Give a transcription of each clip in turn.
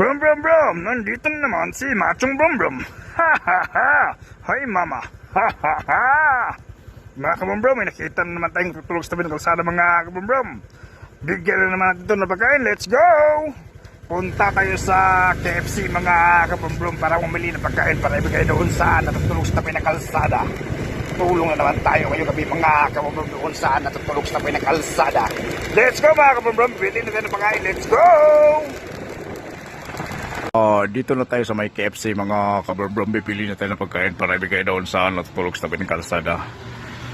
Brum brum brum, nandito na naman si Machong Brum Brum. Ha ha ha! Hi mama! Ha ha ha! Mga kabrum may nakita na naman tayong tutulog sa tabi ng kalsada mga kabrum Bigyan na naman natin ito na pagkain, let's go! Punta tayo sa KFC mga kabrum para bumili ng pagkain para ibigay doon sa natutulog sa tabi ng kalsada. Tulong na naman tayo ngayon kami mga kabrum doon sa natutulog sa tabi ng kalsada. Let's go mga kabrum, bili na tayo ng pagkain, let's go! Ah, dito na tayo sa may KFC mga kababrom. Bipili na tayo ng pagkain para ibigay doon sa natutulog sa tabi ng kalsada.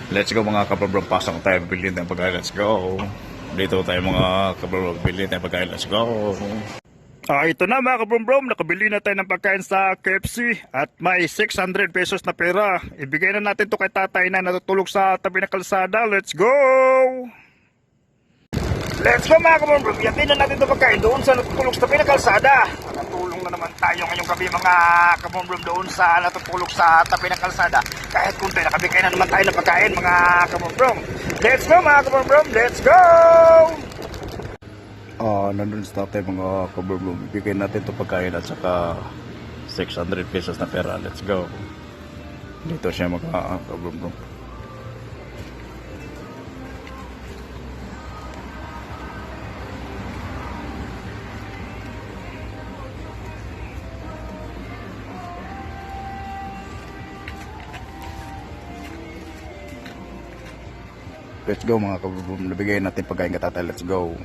Let's go mga kababrom. Pasok tayo. Bibili tayo ng pagkain. Let's go. Dito tayo mga kababrom. Bibili tayo ng pagkain. Let's go. Ah, ito na mga kababrom. Nakabili na tayo ng pagkain sa KFC at may 600 pesos na pera. Ibigay na natin to kay tatay na natutulog sa tabi ng kalsada. Let's go! Let's go mga kababrom. Yatin na natin ito pagkain doon sa natutulog sa tabi ng kalsada. Nakatulong na naman tayo ngayong gabi mga kababrom doon sa natutulog sa tabi ng kalsada. Kahit kunti, nakabigay na naman tayo ng pagkain mga kababrom. Let's go mga kababrom. Let's go! Ah, nandun sa tatay mga kababrom. Ibigay natin ito pagkain at saka 600 pesos na pera. Let's go. Dito siya mga kababrom. Let's go mga kababrom. Nabigay natin pagkain ka tatay. Let's go.